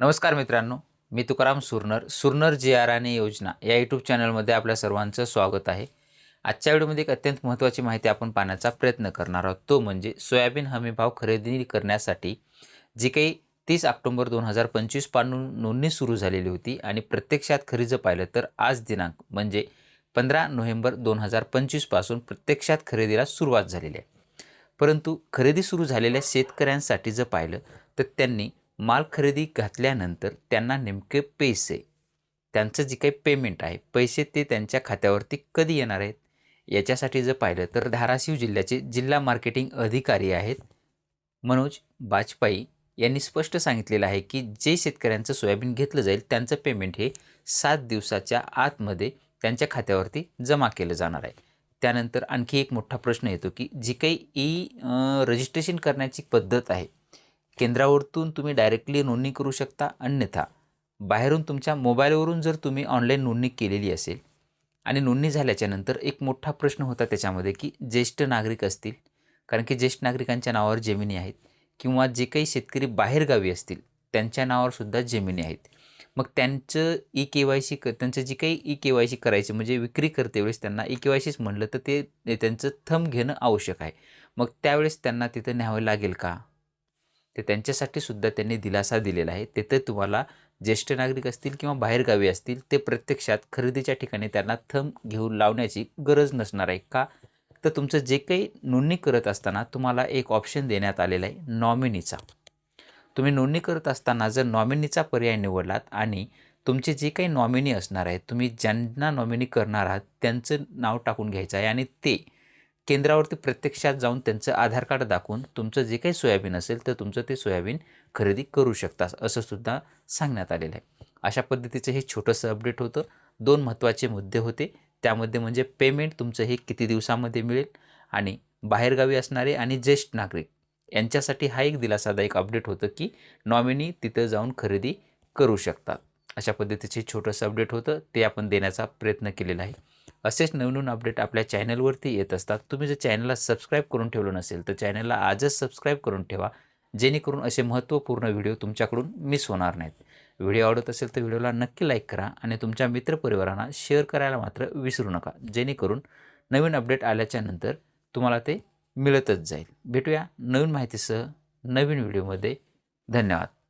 नमस्कार मित्रांनो मी तुकाराम सुरनर सुरनर जी आर आणि योजना या यूट्यूब चॅनलमध्ये आपल्या सर्वांचं स्वागत आहे. आजच्या व्हिडिओमध्ये एक अत्यंत महत्त्वाची माहिती आपण पाहण्याचा प्रयत्न करणार आहोत. तो म्हणजे सोयाबीन हमीभाव खरेदी करण्यासाठी जी काही तीस ऑक्टोंबर दोन हजार पंचवीसपासून नोंदणी सुरू झालेली होती आणि प्रत्यक्षात खरी जर पाहिलं तर आज दिनांक म्हणजे पंधरा नोव्हेंबर दोन हजार पंचवीसपासून प्रत्यक्षात खरेदीला सुरुवात झालेली आहे. परंतु खरेदी सुरू झालेल्या शेतकऱ्यांसाठी जर पाहिलं तर त्यांनी माल खरेदी घातल्यानंतर त्यांना नेमके पैसे त्यांचं जे काही पेमेंट आहे पैसे ते त्यांच्या खात्यावरती कधी येणार आहेत? याच्यासाठी जर पाहिलं तर धाराशिव जिल्ह्याचे जिल्हा मार्केटिंग अधिकारी आहेत मनोज बाजपाई यांनी स्पष्ट सांगितलेलं आहे की जे शेतकऱ्यांचं सोयाबीन घेतलं जाईल त्यांचं पेमेंट हे सात दिवसाच्या आतमध्ये त्यांच्या खात्यावरती जमा केलं जाणार आहे. त्यानंतर आणखी एक मोठा प्रश्न येतो की जी काही ई रजिस्ट्रेशन करण्याची पद्धत आहे केंद्रावरतून तुम्ही डायरेक्टली नोंदणी करू शकता अन्यथा बाहेरून तुमच्या मोबाईलवरून जर तुम्ही ऑनलाईन नोंदणी केलेली असेल आणि नोंदणी झाल्याच्यानंतर एक मोठा प्रश्न होता त्याच्यामध्ये की ज्येष्ठ नागरिक असतील कारण की ज्येष्ठ नागरिकांच्या नावावर जमिनी आहेत किंवा जे काही शेतकरी बाहेरगावी असतील त्यांच्या नावावरसुद्धा जमिनी आहेत. मग त्यांचं ई के वाय सी क त्यांचं जी काही ई के वाय सी करायची म्हणजे विक्री करते वेळेस त्यांना ई के वाय सीच म्हणलं तर ते त्यांचं थंब घेणं आवश्यक आहे. मग त्यावेळेस त्यांना तिथं न्यावं लागेल का? ते त्यांच्यासाठी सुद्धा त्यांनी दिलासा दिलेला आहे. तेथे तुम्हाला ज्येष्ठ नागरिक असतील किंवा बाहेरगावी असतील ते प्रत्यक्षात खरेदीच्या ठिकाणी त्यांना थंब घेऊन लावण्याची गरज नसणार आहे का? तर तुमचं जे काही नोंदणी करत असताना तुम्हाला एक ऑप्शन देण्यात आलेला आहे नॉमिनीचा तुम्ही नोंदणी करत असताना जर नॉमिनीचा पर्याय निवडलात आणि तुमचे जे काही नॉमिनी असणार आहेत तुम्ही ज्यांना नॉमिनी करणार आहात त्यांचं नाव टाकून घ्यायचं आहे आणि ते केंद्रावरती प्रत्यक्षात जाऊन त्यांचं आधार कार्ड दाखवून तुमचं जे काही सोयाबीन असेल तर तुमचं ते सोयाबीन खरेदी करू शकता असं सुद्धा सांगण्यात आलेलं आहे. अशा पद्धतीचं हे छोटंसं अपडेट होतं. दोन महत्त्वाचे मुद्दे होते. त्यामध्ये म्हणजे पेमेंट तुमचं हे किती दिवसामध्ये मिळेल आणि बाहेरगावी असणारे आणि ज्येष्ठ नागरिक यांच्यासाठी हा एक दिलासादायक अपडेट होतं की नॉमिनी तिथं जाऊन खरेदी करू शकतात. अशा पद्धतीचे छोटंसं अपडेट होतं. ते आपण देण्याचा प्रयत्न केलेला आहे. असेच नवनवीन अपडेट आपल्या चॅनलवरती येत असतात. तुम्ही जर चॅनलला सबस्क्राईब करून ठेवलं नसेल तर चॅनलला आजच सबस्क्राईब करून ठेवा. जेणेकरून असे महत्त्वपूर्ण व्हिडिओ तुमच्याकडून मिस होणार नाहीत. व्हिडिओ आवडत असेल तर व्हिडिओला नक्की लाईक करा आणि तुमच्या मित्रपरिवारांना शेअर करायला मात्र विसरू नका. जेणेकरून नवीन अपडेट आल्याच्यानंतर तुम्हाला ते मिळतच जाईल. भेटूया नवीन माहितीसह नवीन व्हिडिओमध्ये. धन्यवाद.